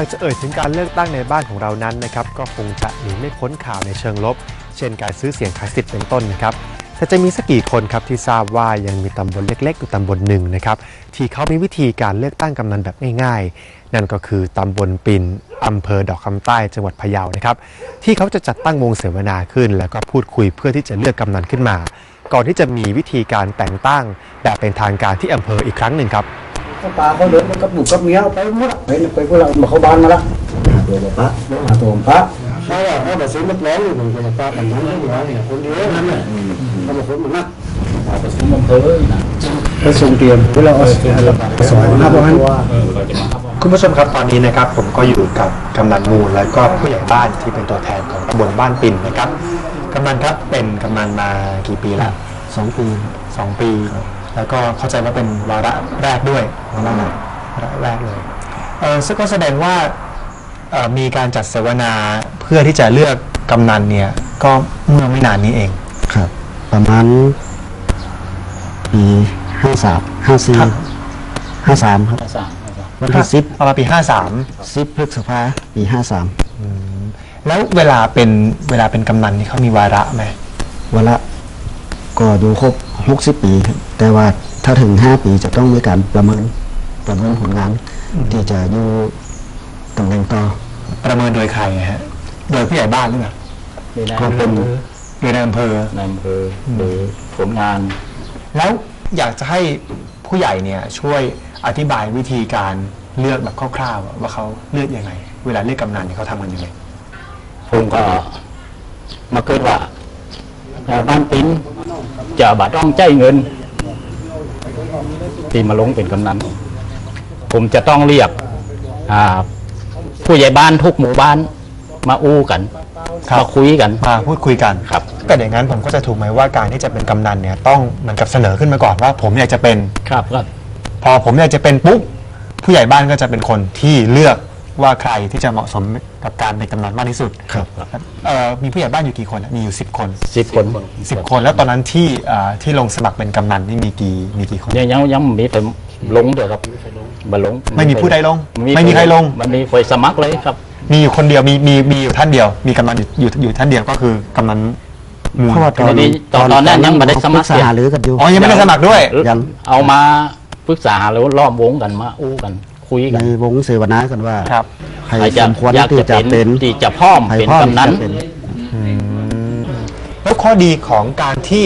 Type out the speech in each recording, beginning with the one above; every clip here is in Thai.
ากจะเอ่ยถึงการเลือกตั้งในบ้านของเรานั้นนะครับก็คงจะหนีไม่พ้นข่าวในเชิงลบ เช่นการซื้อเสียงขายสิทธิ์เป็นต้นนะครับแต่จะมีสักกี่คนครับที่ทราบว่ายังมีตำบลเล็กๆอยู่ตำบลหนึ่งนะครับที่เขามีวิธีการเลือกตั้งกำนันแบบง่ายๆ นั่นก็คือตำบลปินอำเภอดอกคำใต้จังหวัดพะเยานะครับที่เขาจะจัดตั้งวงเสวนาขึ้น แล้วก็พูดคุยเพื่อที่จะเลือกกำนันขึ้นมา ก่อนที่จะมีวิธีการแต่งตั้งแบบเป็นทางการที่อำเภออีกครั้งหนึ่งครับ ก็ปลาเขาเดินไปกับหมูกับเมียไปหมดไปไปพวกเรามาเข้าบ้านมาละหาตัวมาพระหาตัวมาพระเขาว่าเขาแบบซื้อมัดร้องอยู่เหมือนกันป้ากันนั้นไม่ร้องเนี่ยคนเดียวนั่นแหละเขาบอกคนมันนักประชุมอำเภอนะประชุมเตรียมเวลาเอาประชุมหน้าบ้านคุณผู้ชมครับตอนนี้นะครับ ผมก็อยู่กับกำนันมูลและก็ผู้ใหญ่บ้านที่เป็นตัวแทนของตำบลบ้านปินนะครับกำนันครับเป็นกำนันมากี่ปีแล้วสองปีสองปี แล้วก็เข้าใจว่าเป็นวาระแรกด้วยวาระไหนวาระแรกเลยเออซึ่งก็แสดงว่าเอ่อมีการจัดเสวนาเพื่อที่จะเลือกกำนันเนี่ย ก็เมื่อไม่นานนี้เองครับ ประมาณปีห้าสามห้าสี่ครับห้าสามครับวันที่สิบประมาณปีห้าสามสิบพฤษภาปีห้าสามแล้วเวลาเป็นเวลาเป็นกำนันนี่เขามีวาระไหมวันละก็ดูครบ หกสิบปีครับแต่ว่าถ้าถึงห้าปีจะต้องมีการประเมินประเมินผลงาน ที่จะอยู่ตำแหน่งต่อประเมินโดยใครฮะโดยผู้ใหญ่บ้านหรือเปล่าก็เป็นโดยในอำเภอ ในอำเภอหรือผลงาน แล้วอยากจะให้ผู้ใหญ่เนี่ยช่วยอธิบายวิธีการเลือกแบบคร่าวๆอะว่าเขาเลือกยังไง เวลาเลือกกำนันเนี่ยเขาทำกันยังไงผมก็มาเกิดว่าชาวบ้านปิ้น จะบาต้องใจายเงิน ที่มาลงเป็นกำนัน ผมจะต้องเรียกอ่าผู้ใหญ่บ้านทุกหมู่บ้านมาอู้กันครับมาคุยกันมาพูดคุยกันครับก็อย่างนั้นผมก็จะถูกไหมว่าการที่จะเป็นกำนันเนี่ยต้องเหมือนกับเสนอขึ้นมาก่อนว่าผมอยากจะเป็นครับก็พอผมอยากจะเป็นปุ๊บผู้ใหญ่บ้านก็จะเป็นคนที่เลือก ว่าใครที่จะเหมาะสมกับการเป็นกำนันมากที่สุดครับเอ่อมีผู้ใหญ่บ้านอยู่กี่คนอะมีอยู่สิบคน สิบคนสิบคนแล้วตอนนั้นที่เอ่อที่ลงสมัครเป็นกำนันนี่มีกี่มีกี่คนยังยังยังมีแต่ลงเดี๋ยวครับมาลงไม่มีผู้ใดลงไม่มีใครลง มันมีไฟสมัครเลยครับ มีอยู่คนเดียวมีมีมีอยู่ท่านเดียว มีกำนันอยู่อยู่อยู่ท่านเดียวก็คือกำนันมูลเพราะว่าตอนทีนี้ตอนตอนนั้นยังไม่ได้สมัครปรึกษาหารือกันอยู่ อ๋อยังไม่ได้สมัครด้วย ยัง เอามาปรึกษาแล้วล้อมวงกันมาอู้กัน คุยในกันวงเสวนากันว่าครับใครใครจะสมควรอยากที่จะจะเป็นเป็นที่จะพร้อมใครเป็นพ่อที่กำนันจะเป็น แล้วข้อดีของการที่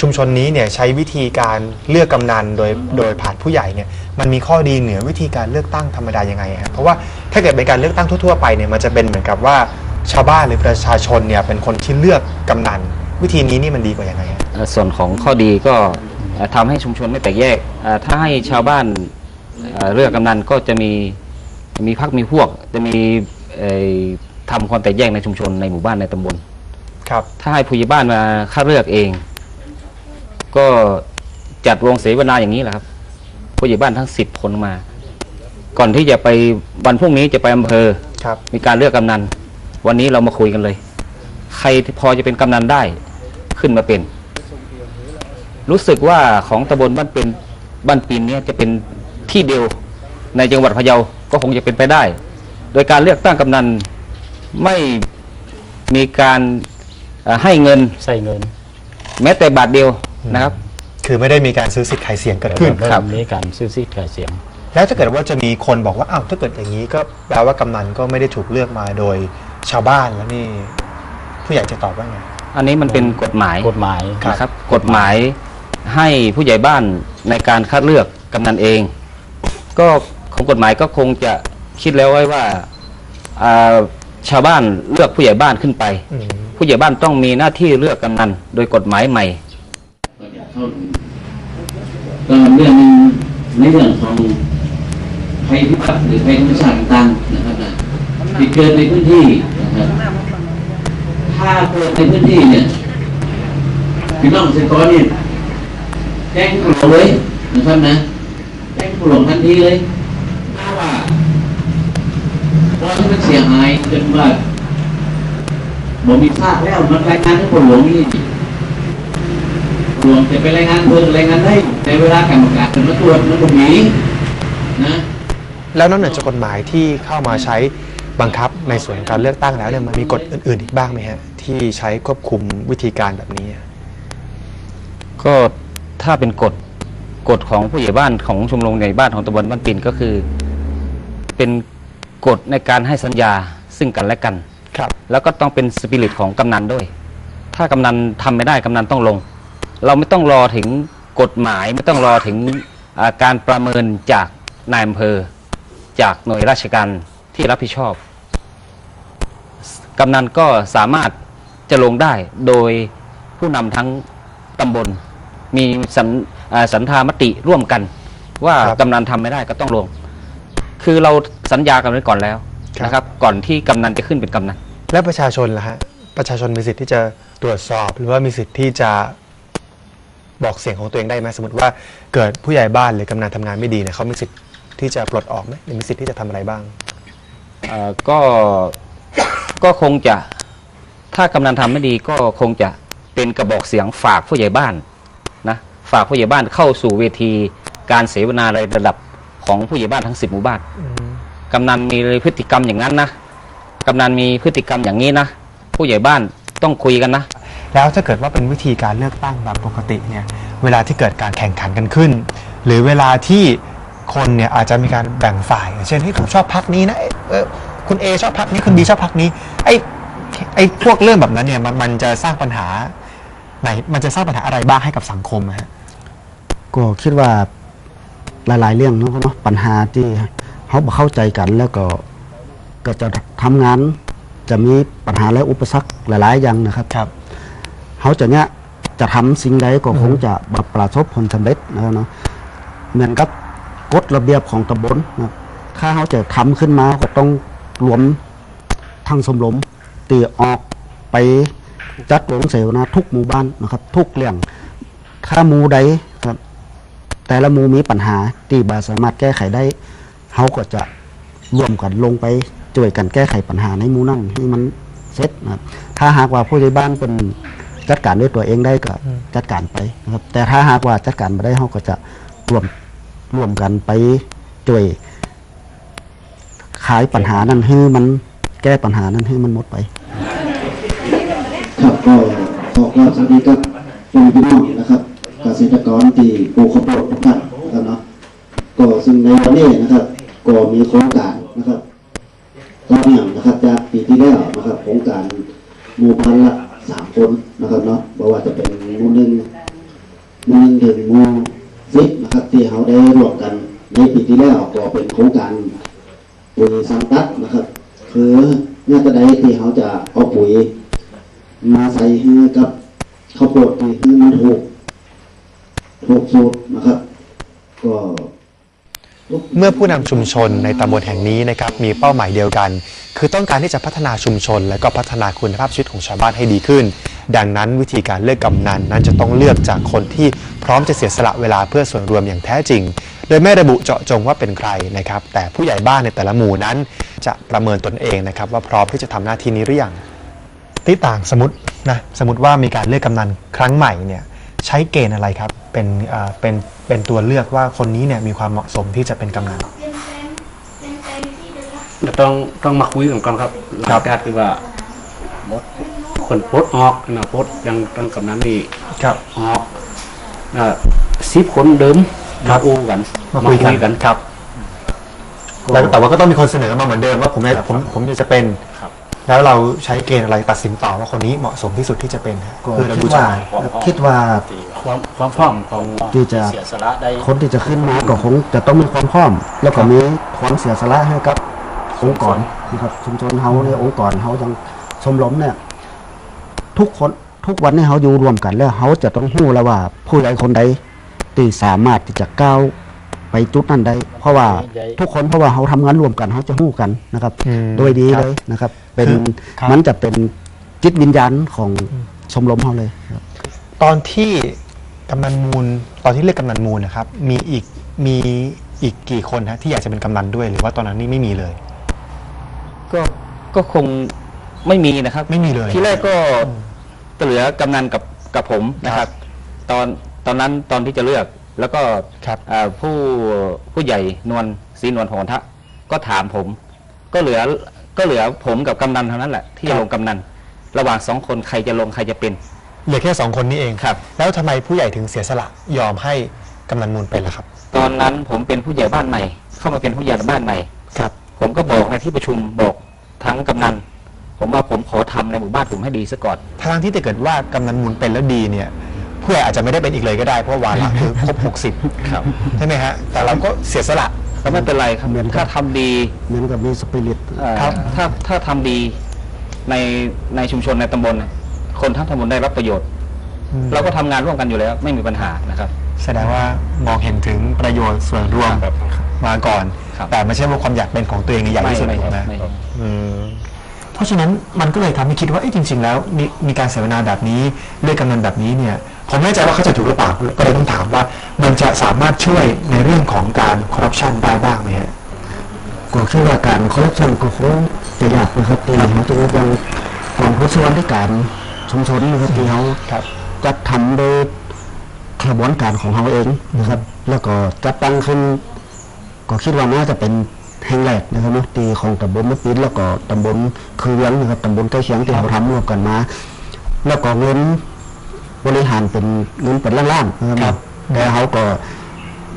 ชุมชนนี้เนี่ยใช้วิธีการเลือกกำนันโดยโดยผ่านผู้ใหญ่เนี่ยมันมีข้อดีเหนือวิธีการเลือกตั้งธรรมดายังไงฮะเพราะว่าถ้าเกิดเป็นการเลือกตั้งทั่วๆไปเนี่ยมันจะเป็นเหมือนกับว่าชาวบ้านหรือประชาชนเนี่ยเป็นคนที่เลือกกำนัน วิธีนี้นี่มันดีกว่ายังไงฮะ เอ่อส่วนของข้อดีก็เอ่อทำให้ชุมชนไม่แตกแยกเอ่อถ้าให้ชาวบ้าน เอ่อเลือกกำนันก็จะมีมีพักมีพวก จะมีเอ่อทำความแตกแยกในชุมชนในหมู่บ้านในตำบลครับ ถ้าให้ผู้ใหญ่บ้านมาคัดเลือกเอง ก็จัดวงเสวนาอย่างนี้แหละครับ ผู้ใหญ่บ้านทั้งสิบคนมา ก่อนที่จะไปวันพรุ่งนี้จะไปอำเภอครับ มีการเลือกกำนัน วันนี้เรามาคุยกันเลย ใครที่พอจะเป็นกำนันได้ขึ้นมาเป็น รู้สึกว่าของตำบลบ้านเป็นบ้านปีนเนี่ยจะเป็น ที่เดียวในจังหวัดพะเยาก็คงจะเป็นไปได้ โดยการเลือกตั้งกำนันไม่มีการเอ่อให้เงินใส่เงิน แม้แต่บาทเดียวนะครับ คือไม่ได้มีการซื้อสิทธิ์ขายเสียงเกิดขึ้นครับมีการซื้อซีดขายเสียง แล้วถ้าเกิดว่าจะมีคนบอกว่าอ้าวถ้าเกิดอย่างนี้ก็แปลว่ากำนันก็ไม่ได้ถูกเลือกมาโดยชาวบ้านแล้วนี่ผู้ใหญ่จะตอบว่าไงอันนี้มันเป็นกฎหมายกฎหมายครับนะครับ กฎหมายให้ผู้ใหญ่บ้านในการคัดเลือกกำนันเอง ก็ของกฎหมายก็คงจะคิดแล้วไว้ว่าอ่าชาวบ้านเลือกผู้ใหญ่บ้านขึ้นไป อืมผู้ใหญ่บ้านต้องมีหน้าที่เลือกกำนันโดยกฎหมายใหม่ ก็เรื่องหนึงในเรื่องของภัยพิบัติหรือภัยธรรมชาติต่างๆนะครับนะที่เกิดในพื้นที่นะครับถ้าเกิดในพื้นที่เนี่ยพี่น้องเกษตรกรเนี่ยแจ้งผู้หลงเลยนะครับนะ แจ้งผู้หลงทันทีเลยถ้าว่าตอนที่มันเสียหายจนว่าบ่มีซากแล้วมันรายงานให้ผู้หลวงนี่รวมจะไปรายงานเพิ่มรายงานได้ในเวลากรรมการเป็นมาตรวจมันก็มีนะถ้าแล้วนอกเหนือจากกฎหมายที่เข้ามาใช้บังคับในส่วนของการเลือกตั้งแล้วเนี่ยมันมีกฎอื่นๆอีกบ้างไหมฮะที่ใช้ควบคุมวิธีการแบบนี้ ก็ถ้าเป็นกฎ กฎของผู้ใหญ่บ้านของชมรมใหญ่บ้านของตำบลบ้านปินก็คือ เป็นกฎในการให้สัญญาซึ่งกันและกัน ครับ แล้วก็ต้องเป็นสปิริตของกำนันด้วย ถ้ากำนันทำไม่ได้กำนันต้องลง เราไม่ต้องรอถึงกฎหมายไม่ต้องรอถึงอ่าการประเมินจากนายอำเภอ จากหน่วยราชการที่รับผิดชอบ กำนันก็สามารถจะลงได้โดยผู้นำทั้งตำบล มีสันอ่า สันธามติร่วมกัน ว่าครับกำนันทำไม่ได้ก็ต้องลง คือเราสัญญากันไว้ก่อนแล้วครับนะครับ ก่อนที่กำนันจะขึ้นเป็นกำนันและประชาชนล่ะฮะประชาชนมีสิทธิ์ที่จะตรวจสอบหรือว่ามีสิทธิ์ที่จะบอกเสียงของตัวเองได้ไหมสมมติว่าเกิดผู้ใหญ่บ้านหรือกำนันทำงานไม่ดีเนี่ยเขามีสิทธิ์ที่จะปลดออกไหมหรือมีสิทธิ์ที่จะทำอะไรบ้างเอ่อก็ก็คงจะถ้ากำนันทำไม่ดีก็คงจะเป็นกระบอกเสียงฝากผู้ใหญ่บ้านนะ ฝากผู้ใหญ่บ้านเข้าสู่เวทีการเสวนาในระดับของผู้ใหญ่บ้านทั้งสิบหมู่บ้านกำนันมีพฤติกรรมอย่างนั้นนะกำนันมีพฤติกรรมอย่างนี้นะผู้ใหญ่บ้านต้องคุยกันนะ แล้วถ้าเกิดว่าเป็นวิธีการเลือกตั้งแบบปกติเนี่ยเวลาที่เกิดการแข่งขันกันขึ้น หรือเวลาที่คนเนี่ยอาจจะมีการแบ่งฝ่ายอย่างเช่นที่ผมชอบพักนี้นะเอ้ยเออคุณ A ชอบพักนี้คุณ B ชอบพักนี้ไอ้ไอ้พวกเรื่องแบบนั้นเนี่ยมันมันจะสร้างปัญหาไหนมันจะสร้างปัญหาอะไรบ้างให้กับสังคมอะฮะ ก็คิดว่าหลาย ๆ เรื่องเนาะเนาะปัญหาที่เขาบ่เข้าใจกันแล้วก็ก็จะทำงานจะมีปัญหาและอุปสรรคหลาย ๆ อย่างนะครับครับเขาจะเนี้ยจะทำสิ่งใดก็คงจะแบบประสบผลสำเร็จนะครับเนาะเหมือนกับกฎระเบียบของตำบลนะครับถ้าเขาจะทำขึ้นมาก็ต้องรวมทั้งสมรมตีออกไปจัดวงเสวนาทุกหมู่บ้านนะครับ ทุกเรื่องถ้าหมู่ใดครับ แต่ละหมู่มีปัญหาที่บาสามารถแก้ไขได้เขาก็จะร่วมกันลงไปช่วยกันแก้ไขปัญหาในหมู่นั้นให้มันเสร็จนะครับถ้าหากว่าผู้ใหญ่บ้านเป็นจัดการด้วยตัวเองได้ก็จัดการไปนะครับ แต่ถ้าหากว่าจัดการไม่ได้เขาก็จะร่วมร่วมกันไปช่วยขายปัญหานั้นให้มันแก้ปัญหานั้นให้มันหมดไป ครับก็ขอกราบสวัสดีครับคุณพี่น้องนะครับ เกษตรกรที่ปลูกข้าวโพดทุกท่านนะครับเนาะก็ซึ่งในวันนี้นะครับ ก็มีโครงการนะครับต่อเนื่องนะครับจากปีที่แล้วนะครับโครงการหมู่พันละสามคนนะครับเนาะบ่ว่าจะเป็นหมู่หนึ่งหมู่หนึ่งถึงหมู่สิบนะครับ ที่เขาได้ร่วมกันในปีที่แล้วก็เป็นโครงการปุ๋ยสังตัดนะครับ คือเนี่ยจะได้ที่เขาจะเอาปุ๋ยมาใส่ให้กับข้าวโพดที่มันถูก ถูกสูตรนะครับ ก็เมื่อผู้นำชุมชนในตำบลแห่งนี้นะครับมีเป้าหมายเดียวกัน คือต้องการที่จะพัฒนาชุมชน และก็พัฒนาคุณภาพชีวิตของชาวบ้านให้ดีขึ้น ดังนั้นวิธีการเลือกกำนันนั้นจะต้องเลือกจากคนที่พร้อมจะเสียสละเวลาเพื่อส่วนรวมอย่างแท้จริง โดยไม่ระบุเจาะจงว่าเป็นใครนะครับ แต่ผู้ใหญ่บ้านในแต่ละหมู่นั้น จะประเมินตนเองนะครับว่าพร้อมที่จะทำหน้าที่นี้หรือยังที่ต่างสมมตินะสมมติว่ามีการเลือกกำนันครั้งใหม่เนี่ยใช้เกณฑ์อะไรครับ เป็นเอ่อเป็นเป็นตัวเลือกว่าคนนี้เนี่ยมีความเหมาะสมที่จะเป็นกำนันจะต้องต้องมาคุยกันก่อนครับหลังจากที่ว่าคนโพสต์ออกนะโพสต์ยังตั้งกำนั้นนี่ครับ ออกสิบคนเดิมครัมาบอูกันมาคุยกันกัน ครับ แล้วแต่ว่าก็ต้องมีคนเสนอมาเหมือนเดิมว่าผมจะผมผมจะเป็นครับ แล้วเราใช้เกณฑ์อะไรตัดสินต่อว่าคนนี้เหมาะสมที่สุดที่จะเป็นฮะก็คือเราคิดูดจาว่ากคิดว่าความความพร้อมของที่จะเสียสละได้คนที่จะขึ้นมาก็คงจะต้องมีความพร้อม แล้วก็มีความเสียสละให้กับองค์กรนะครับชุมชนเฮาในยองค์กรเฮาจังชมรมเนี่ย ทุกคนทุกวันนี้เฮาอยู่รวมกันแล้วเฮาจะต้องรู้แล้วว่า ผู้ใดคนใดที่สามารถที่จะก้าว ไปจุดนั้นได้ เพราะว่าทุกคนเพราะว่าเฮาทำงานรวมกันเฮาจะรู้กันนะครับอืมโดยดีครับเลยนะครับ เป็นคือครับมันจะเป็นจิตวิญญาณของชมรมเฮาเลยครับตอนที่กำนันมูลตอนที่เลือกกำนันมูลนะครับ มีอีกมีอีกกี่คนฮะที่อยากจะเป็นกำนันด้วยหรือว่าตอนนั้นนี่ไม่มีเลย ก็ก็คงไม่มีนะครับ ไม่มีเลยที่แรกก็เหลือกำนันกับกับผมนะครับ ตอนตอนนั้นตอนที่จะเลือก แล้วก็ครับอ่าผู้ผู้ใหญ่นวลศรีนวลหงทะก็ถามผม ก็เหลือก็เหลือผมกับกำนันเท่านั้นแหละที่ครัจะบ ลงกำนัน ระหว่างสองคนใครจะลงใครจะเป็น เหลือแค่สองคนนี้เองครับ แล้วทำไมผู้ใหญ่ถึงเสียสละยอมให้กำนันมูลเป็นล่ะครับ ตอนนั้นผมเป็นผู้ใหญ่บ้านใหม่ เข้ามาเป็นผู้ใหญ่บ้านใหม่ ครับ ผมก็บอกในที่ประชุมบอกทั้งกำนัน ผมว่าผมขอทำในหมู่บ้านผมให้ดีซะก่อน ทางที่ถ้าเกิดว่ากำนันมูลเป็นแล้วดีเนี่ย ผู้ใหญ่อาจจะไม่ได้เป็นอีกเลยก็ได้เพราะวาระคือครบ60ครับใช่ไหมฮะแต่เราก็เสียสละก็ไม่เป็นไรครับถ้าทำดีเหมือนกับมีสปิริตเอ่อครับถ้าถ้าทำดีในในชุมชนในตำบลน่ะคนทั้งตำบลได้รับประโยชน์ เราก็ทำงานร่วมกันอยู่แล้ว ไม่มีปัญหานะครับแสดงว่ามองเห็นถึงประโยชน์ส่วนรวมครับมาก่อนครับแต่ไม่ใช่ว่าความอยากเป็นของตัวเองใหญ่ที่สุดไม่ถูกไหมไม่อืมเพราะฉะนั้นมันก็เลยทำให้คิดว่าเอ้จริง ๆ แล้วมีมีการเสวนาแบบนี้เรื่องกำนันแบบนี้เนี่ย ผมไม่แน่ใจว่าเขาจะถูกหรือเปล่าก็เลยต้องถามว่า มันจะสามารถช่วยในเรื่องของการคอร์รัปชันได้บ้างไหมฮะก็คิดว่าการคอร์รัปชันก็คงจะยากนะครับที่เขาจะยังของผู้สวัสดิการชุมชนนะครับที่เขาครับจัดทำโดยกระบวนการของเขาเองนะครับ แล้วก็จัดตั้งขึ้น ก็คิดว่าน่าจะเป็นแห่งแรกนะครับเนาะที่ของตำบลมะปิดแล้วก็ตำบลคือเวียงนะครับตำบลใกล้เคียงที่เขาทำร่วมกันมา แล้วก็เงิน บริหารเป็นเงินเป็นล้านๆนะครับครับ แต่เขาก็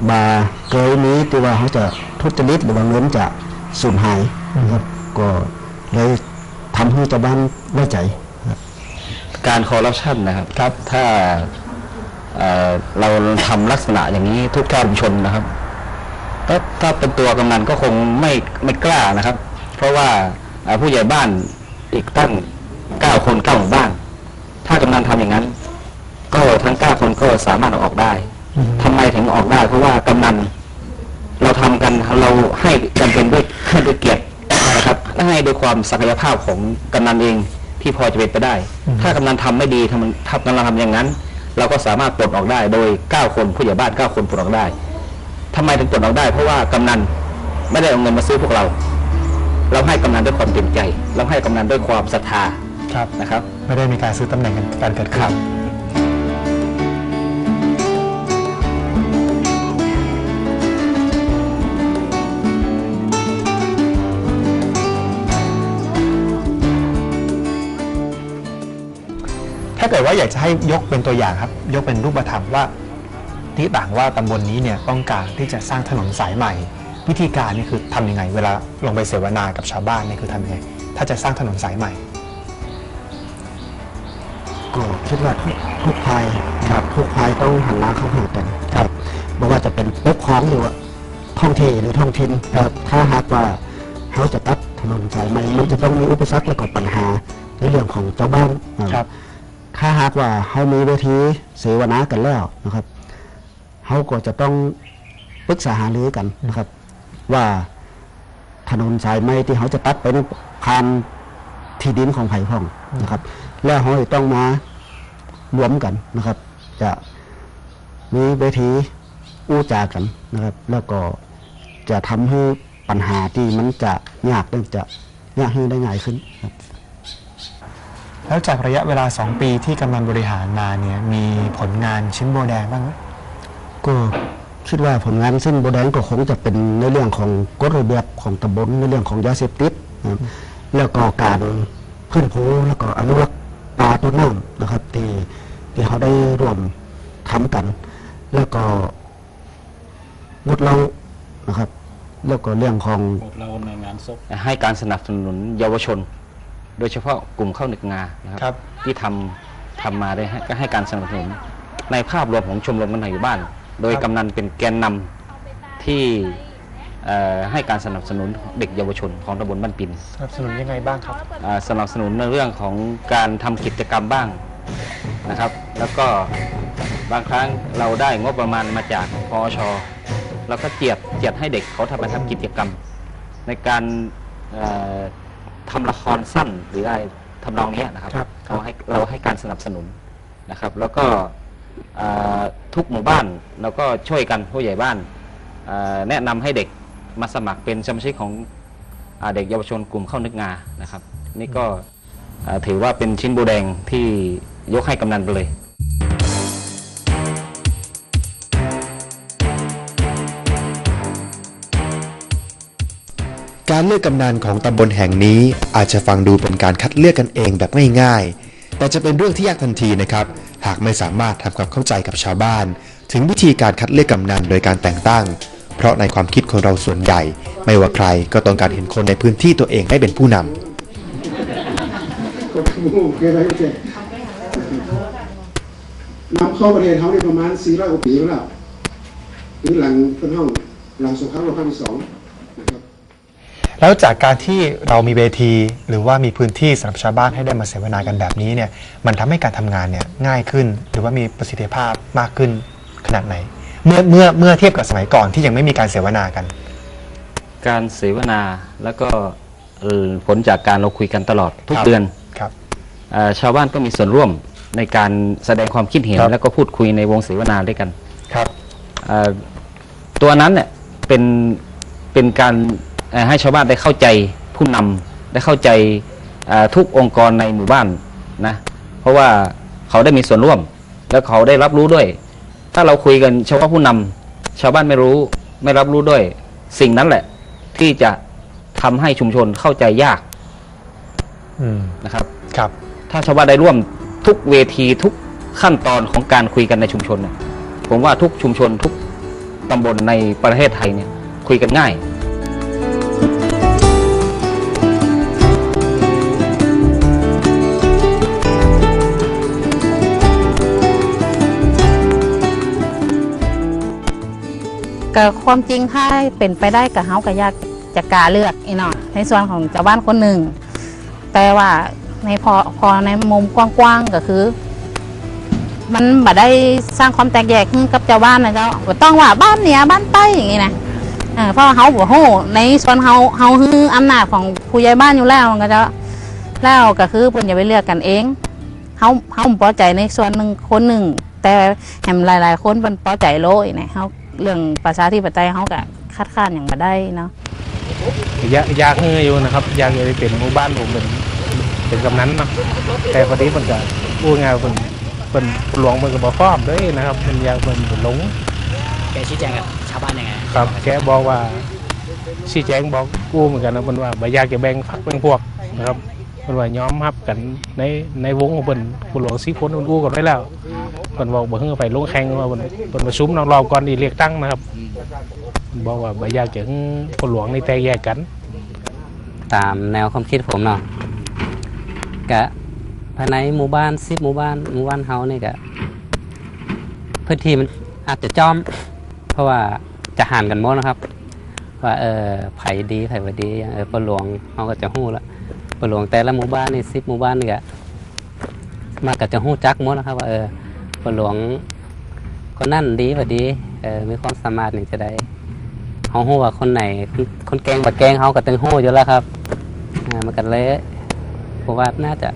บาเกยนี้ที่ว่าเขาจะทุจริตหรือว่าเงินจะสูญหายนะครับก็เลยทำให้ชาวบ้านไว้ใจ การคอร์รัปชันนะครับครับ ถ้าเอ่อเราทำลักษณะอย่างนี้ทุกชุมชนนะครับถ้าถ้าเป็นตัวกำนันก็คงไม่ไม่กล้านะครับ เพราะว่าเอ่อผู้ใหญ่บ้านอีกตั้งเก้าคนเก้าหมู่บ้าน ถ้ากำนันทำอย่างนั้นก็ ทั้งเก้าคนก็สามารถเอาออกได้ทำไมถึงออกได้ เพราะว่ากำนันเราทำกันเราให้จำเป็นด้วยด้วยเกียรตินะครับและให้ด้วยความศักยภาพของกำนันเองที่พอจะเป็นไปได้ ถ้ากำนันทำไม่ดีทำถ้ากำนันทำอย่างนั้น เราก็สามารถปลดออกได้ โดย9คนผู้ใหญ่บ้าน9คนปลดออกได้ทำไมถึงปลดออกได้ เพราะว่ากำนันไม่ได้เอาเงินมาซื้อพวกเรา เราให้กำนันด้วยความเต็มใจ เราให้กำนันด้วยความศรัทธาครับนะครับ ไม่ได้มีการซื้อตำแหน่งกันการเกิดขึ้น ถ้าเกิดว่าอยากจะให้ยกเป็นตัวอย่างครับ ยกเป็นรูปธรรมว่าที่ต่างว่าตำบลนี้เนี่ยต้องการที่จะสร้างถนนสายใหม่ วิธีการนี่คือทำยังไง เวลาลงไปเสวนากับชาวบ้านนี่คือทำยังไง ถ้าจะสร้างถนนสายใหม่ก็คิดว่าทุกทุกภายครับทุกภายต้องหันหน้าเข้าหากันครับไม่ว่าจะเป็นปกครองหรือว่าท้องที่หรือท้องถิ่นครับถ้าหากว่าเขาจะตัดถนนสายใหม่มันจะต้องมีอุปสรรคและก็ปัญหาในเรื่องของเจ้าบ้านครับ ถ้าหากว่าเขามีเวทีเสวนากันแล้วนะครับเขาก็จะต้องปรึกษาหารือกันนะครับ ว่าถนนสายใหม่ที่เขาจะตัดเป็นผ่านที่ดินของไผ่พ่องนะครับ แล้วเขาจะต้องมารวมกันนะครับ จะมีเวทีอู้จากันนะครับ แล้วก็จะทำให้ปัญหาที่มันจะยากนั้นจะยากให้ได้ง่ายขึ้นครับ แล้วจากระยะเวลา 2 ปีที่กำลังบริหารมาเนี่ยมีผลงานชิ้นโบแดงบ้างไหมก็คิดว่าผลงานเส้นโบแดงก็คงจะเป็นในเรื่องของกฎระเบียบของตำบลในเรื่องของยาเสพติดนะครับแล้วก็การพื้นผูแล้วก็อนุรักษ์ป่าต้นน้ำนะครับที่ที่เขาได้ร่วมทำกัน แล้วก็งดเหล้านะครับ แล้วก็เรื่องของให้การสนับสนุนเยาวชน โดยเฉพาะกลุ่มเข้าหนึกงานะครับครับที่ทำทำมาได้ให้ก็ให้การสนับสนุน ในภาพรวมของชมรมกันหอยู่บ้าน โดยกำนันเป็นแกนนำที่เอ่อให้การสนับสนุนเด็กเยาวชนของตำบลบ้านปินสนับสนุนยังไงบ้างครับอ่าสนับสนุนในเรื่องของการทำกิจกรรมบ้างนะครับ แล้วก็บางครั้งเราได้งบประมาณมาจากพอชแล้วก็เจียดเจียดให้เด็กเขาทำไปทำกิจกรรม ในการเอ่อ ทำละครสั้นหรืออะไรทำนองเนี้ยนะครับครับเราให้เราให้การสนับสนุนนะครับ แล้วก็เอ่อทุกหมู่บ้านเราก็ช่วยกันผู้ใหญ่บ้านเอ่อแนะนำให้เด็กมาสมัครเป็นสมาชิกของอาเด็กเยาวชนกลุ่มเข้านึกงานะครับ นี่ก็เอ่อถือว่าเป็นชิ้นโบแดงที่ยกให้กำนันไปเลย การเลือกกำนันของตำบลแห่งนี้อาจจะฟังดูเป็นการคัดเลือกกันเองแบบง่ายๆ แต่จะเป็นเรื่องที่ยากทันทีนะครับ หากไม่สามารถทำความเข้าใจกับชาวบ้าน ถึงวิธีการคัดเลือกกำนันโดยการแต่งตั้ง เพราะในความคิดคนเราส่วนใหญ่ ไม่ว่าใครก็ต้องการเห็นคนในพื้นที่ตัวเองได้เป็นผู้นำก็มูเกไรเกนำเข้าประเทศเขาในประมาณ400กว่าปีแล้วหรือหลังต้นห้องหลังสงครามโลกครั้งที่สอง แล้วจากการที่เรามีเวที หรือว่ามีพื้นที่สำหรับชาวบ้านให้ได้มาเสวนากันแบบนี้เนี่ยมันทำให้การทำงานเนี่ยง่ายขึ้น หรือว่ามีประสิทธิภาพมากขึ้นขนาดไหน เมื่อเมื่อเมื่อเทียบกับสมัยก่อนที่ยังไม่มีการเสวนากัน การเสวนาแล้วก็เอ่อผลจากการเราคุยกันตลอดทุกครับ เดือนครับ เอ่อชาวบ้านก็มีส่วนร่วมในการแสดงความคิดเห็น ครับ แล้วก็พูดคุยในวงเสวนาด้วยกัน ครับ เอ่อตัวนั้นเนี่ยเป็นเป็นการเอ่อ ให้ชาวบ้านได้เข้าใจผู้นำได้เข้าใจเอ่อทุกองค์กรในหมู่บ้านนะเพราะว่าเขาได้มีส่วนร่วม แล้วเขาได้รับรู้ด้วย ถ้าเราคุยกันเฉพาะผู้นำชาวบ้านไม่รู้ไม่รับรู้ด้วย สิ่งนั้นแหละ ที่จะทำให้ชุมชนเข้าใจยากอืมนะครับ ครับ ถ้าชาวบ้านได้ร่วมทุกเวทีทุกขั้นตอนของการคุยกันในชุมชนเนี่ยผมว่าทุกชุมชนทุกตำบลในประเทศไทยเนี่ย คุยกันง่าย ก็ความจริงถ้าเป็นไปได้กับเฮาก็อยากจะกาเลือกอีเนาะในส่วนของชาวบ้านคนหนึ่ง แต่ว่าในพอพอในมุมกว้างๆก็คือ มันบ่ได้สร้างความแตกแยกกับชาวบ้านนะเจ้าบ่ต้องว่าบ้านเหนือบ้านใต้อย่างนี้นะเพราะว่าเฮาบ่ฮู้ในส่วนเฮาเฮาคืออำนาจของผู้ใหญ่บ้านอยู่แล้วก็จะแล้วก็คือเพิ่นจะไปเลือกกันเองเฮาเฮาบ่พอใจในส่วนหนึ่งคนหนึ่งแต่แหมหลาย ๆ คนเพิ่นพอใจโลยนะเฮา เรื่องประชาธิปไตยเฮาก็คัดค้านอย่างบ่ได้เนาะอยากอยากให้อยู่นะครับอยากให้เป็นหมู่บ้านผมเป็นเป็นกำนันเนาะแต่พอดีมันก็พูดง่ายๆเป็นเป็นหลวงมันก็บอกฟ้อมด้วยนะครับ มันอยากเป็นหลง แกชี้แจงกับชาวบ้านยังไงครับแกบอกว่าชี้แจงบอกกูเหมือนกันนะมันว่าบ่อยากจะแบ่งฝักแบ่งพวกนะครับ มันว่ายอมรับกันในในวงของเพิ่นผู้หลวงสีคนมันกู้กันไว้แล้วเพิ่นบอกบ่เพิ่งไปลงแข่งว่าเพิ่นเพิ่นประชุมนอกรอบก่อนที่เรียกตั้งนะครับบอกว่าบ่อยากจะให้ผู้หลวงนี่แตกแยกกัน ตามแนวความคิดผมเนาะกะภายในหมู่บ้านสิบหมู่บ้านหมู่บ้านเฮานี่กะพื้นที่มันอาจจะจอม เพราะว่าจะห่านกันหมดนะครับ ว่าเออไผ่ดีไผบ่ดีเออปหลวงเขาก็จะฮู้ละ ปหลวงแต่ละหมู่บ้านนี่สิบหมู่บ้านนี่กะมันก็จะฮู้จักมดนะครับว่าเออปหลวงคนนั่นดีบ่าดีเออมีความสามารถนี่จะได้เขาฮู้ว่าคนไหน คนแกงบัดแกงเขาก็ตึงฮู้อยู่แล้วครับอ่ามันกันเลยผมว่าน่าจะ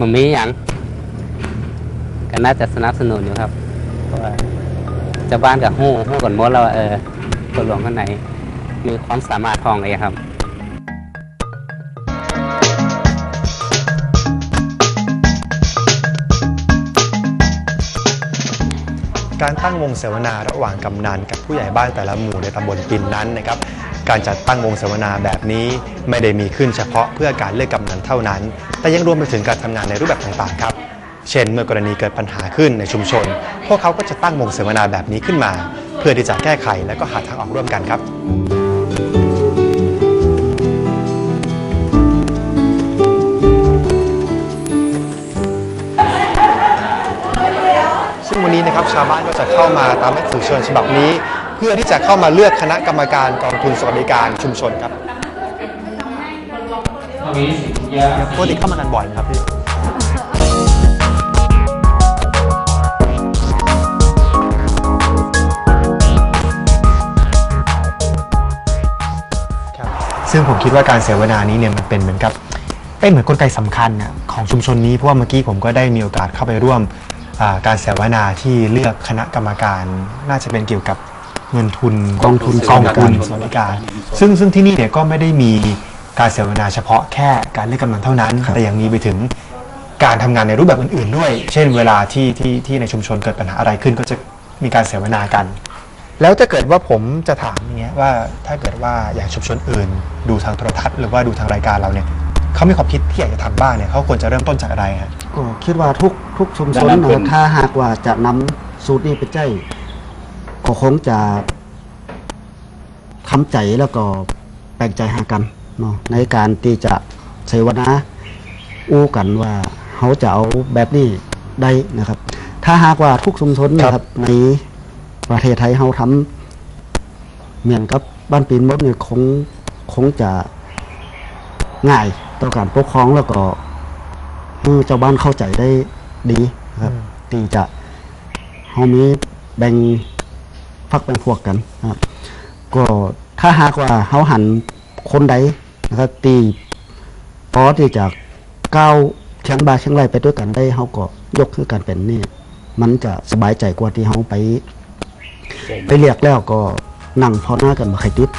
มันมีอย่างก็น่าจะสนับสนุนอยู่ครับเพราะว่าจ้าบ้านกับฮู้ฮู้กันมดแล้วว่าเออคนหลวงคนไหนมีความสามารถทองเลยครับ การตั้งวงเสวนาระหว่างกำนันกับผู้ใหญ่บ้านแต่ละหมู่ในตำบลปินนั้นนะครับ การจัดตั้งวงเสวนาแบบนี้ไม่ได้มีขึ้นเฉพาะเพื่อการเลือกกำนันเท่านั้น แต่ยังรวมไปถึงการทำงานในรูปแบบต่างๆครับ เช่น เมื่อกรณีเกิดปัญหาขึ้นในชุมชน พวกเขาก็จะตั้งวงเสวนาแบบนี้ขึ้นมา เพื่อที่จะแก้ไขและก็หาทางออกร่วมกันครับ นนี้นะครับชาวบ้านก็จะเข้ามาตามหนังสือเชิญฉบับนี้ เพื่อที่จะเข้ามาเลือกคณะกรรมการกองทุนสวัสดิการชุมชนครับปกติเข้ามากันบ่อยไหมครับพี่ซึ่งผมคิดว่าการเสวนานี้เนี่ยมันเป็นเหมือนกับเป็นเหมือนกลไกสำคัญน่ะของชุมชนนี้เพราะว่าเมื่อกี้ผมก็ได้มีโอกาสเข้าไปร่วมอ่า การเสวนาที่เลือกคณะกรรมการน่าจะเป็นเกี่ยวกับเงินทุนกองทุนกองทุนสวัสดิการ ซึ่งซึ่งที่นี่เนี่ยก็ไม่ได้มีการเสวนาเฉพาะแค่การเลือกกำนันเท่านั้น แต่ยังมีไปถึงการทำงานในรูปแบบอื่นๆด้วย เช่นเวลาที่ที่ที่ในชุมชนเกิดปัญหาอะไรขึ้นก็จะมีการเสวนากัน แล้วถ้าเกิดว่าผมจะถามอย่างเงี้ยว่าถ้าเกิดว่าอย่างชุมชนอื่น ดูทางโทรทัศน์หรือว่าดูทางรายการเราเนี่ย เขามีความคิดที่อยากจะทำบ้างเนี่ยเขาควรจะเริ่มต้นจากอะไรฮะ ก็คิดว่าทุกทุกชุมชนดังนั้นเป็นนะถ้าหากว่าจะนำสูตรนี้ไปใช้ก็คงจะทำใจแล้วก็แปลงใจหากันเนาะในการที่จะเสวนาอู้กันว่าเขาจะเอาแบบนี้ได้นะครับ ถ้าหากว่าทุกชุมชนนะครับในประเทศไทยเขาทำเหมือนกับบ้านปีนมดเนี่ยคงคงจะง่าย ต่อการปกครองแล้วก็ให้เจ้าบ้านเข้าใจได้ดีนะครับที่จะเฮามีแบ่งพักแบ่งพวกกันนะครับ ก็ถ้าหากว่าเฮาหันคนใดนะครับตีพอที่จะก้าวเชียงบาเชียงไรไปด้วยกันได้เฮาก็ยกคือกันเป็นนี่ มันจะสบายใจกว่าที่เฮาไป ไปเรียกแล้วก็นั่งพอหน้ากันมาใครติด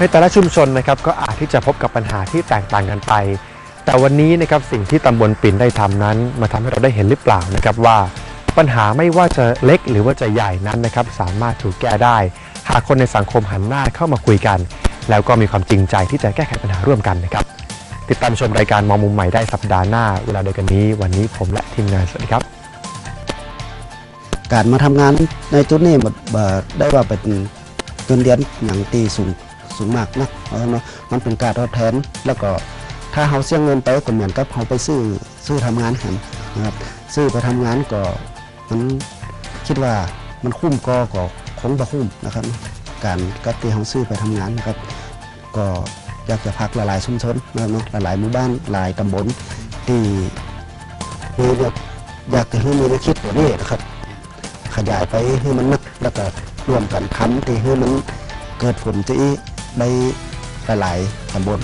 ในแต่ละชุมชนนะครับก็อาจที่จะพบกับปัญหาที่แตกต่างกันไป แต่วันนี้นะครับสิ่งที่ตำบลปิ่นได้ทำนั้น มาทำให้เราได้เห็นหรือเปล่านะครับว่า ปัญหาไม่ว่าจะเล็กหรือว่าจะใหญ่นั้นนะครับสามารถถูกแก้ได้ หากคนในสังคมหันหน้าเข้ามาคุยกัน แล้วก็มีความจริงใจที่จะแก้ไขปัญหาร่วมกันนะครับ ติดตามชมรายการมองมุมใหม่ได้สัปดาห์หน้า เวลาเดียวกันนี้ วันนี้ผมและทีมงานสวัสดีครับ การมาทำงานในจุดนี้มันบ่ได้ว่าเป็นเงินเดือนอย่างตีสูง สูงมากนะเพราะฉะนั้นมันเป็นการทดแทนแล้วก็ถ้าเขาเสียเงินไปก็เหมือนกับเขาไปซื้อซื้อทำงานกันนะครับซื้อไปทำงานก็มันคิดว่ามันคุ้มก็ก็คงบ่คุ้มนะครับ การกับที่เขาซื้อไปทำงานนะครับ ก็อยากจะพักหลายๆชุมชนนะครับเนาะหลายๆหมู่บ้านหลายตำบลที่มีเนี่ยอยากจะให้มีแนวคิดตัวนี้นะครับ ขยายไปให้มันนักแล้วก็ร่วมกันทำที่ให้มันเกิดผลที่ ในหลายๆตำบล